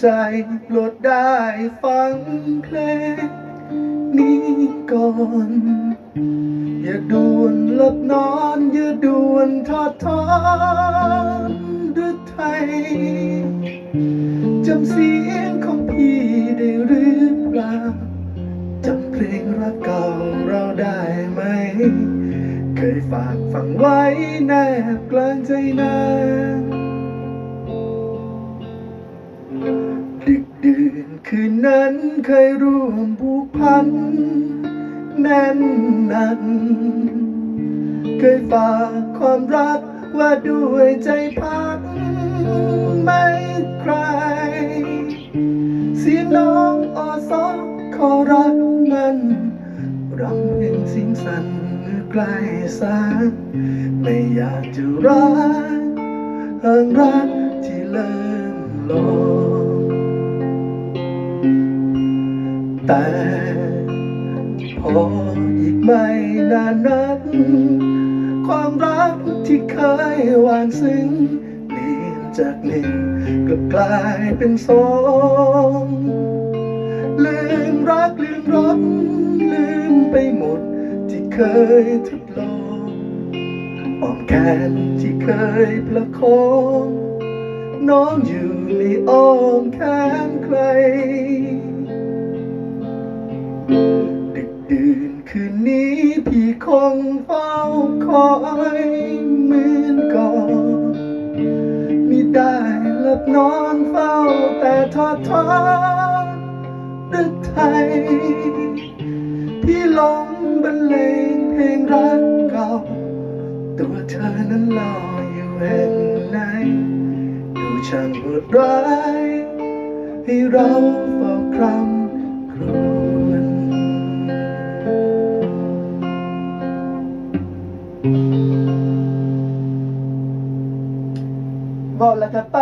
ใจโปรดได้ฟังเพลงนี้ก่อน อย่าด่วนหลับนอน อย่าด่วนทอดทอนด้วยไทยจำเสียงของพี่ได้หรือเปล่าจำเพลงรักเก่าเราได้ไหม เคยฝากฝังไว้แนบกลางใจนาง คืนนั้นเคยร่วมผูกพัน แน่นหนักเคยฝากความรักว่าด้วยใจพักไม่ใคร เสียงน้องอสอขอรักมันรำเพลงสิงสันเมื่อใกล้สายไม่อยากจะรักเฮิงรักที่เริ่มลง แต่พออีกไม่นานนั้นความรักที่เคยหวางซึ้งเปลี่ยนจากหนึ่งกลับกลายเป็นสองลืมรักลืมรสลืมไปหมดที่เคยทดลองอ้อมแขนที่เคยประคองน้องอยู่ในอ้อมแขนใคร นี้พี่คงเฝ้าคอยเหมือนก่อนมิได้หลับนอนเฝ้าแต่ทอดทอดดึกไทยพี่หลงบรรเลงเพลงรักเก่า ตัวเธอนั้นลอยอยู่แห่งไหนดูช่างโหดร้าย ให้เราเฝ้าครำครวญ บอกแล้วจะไป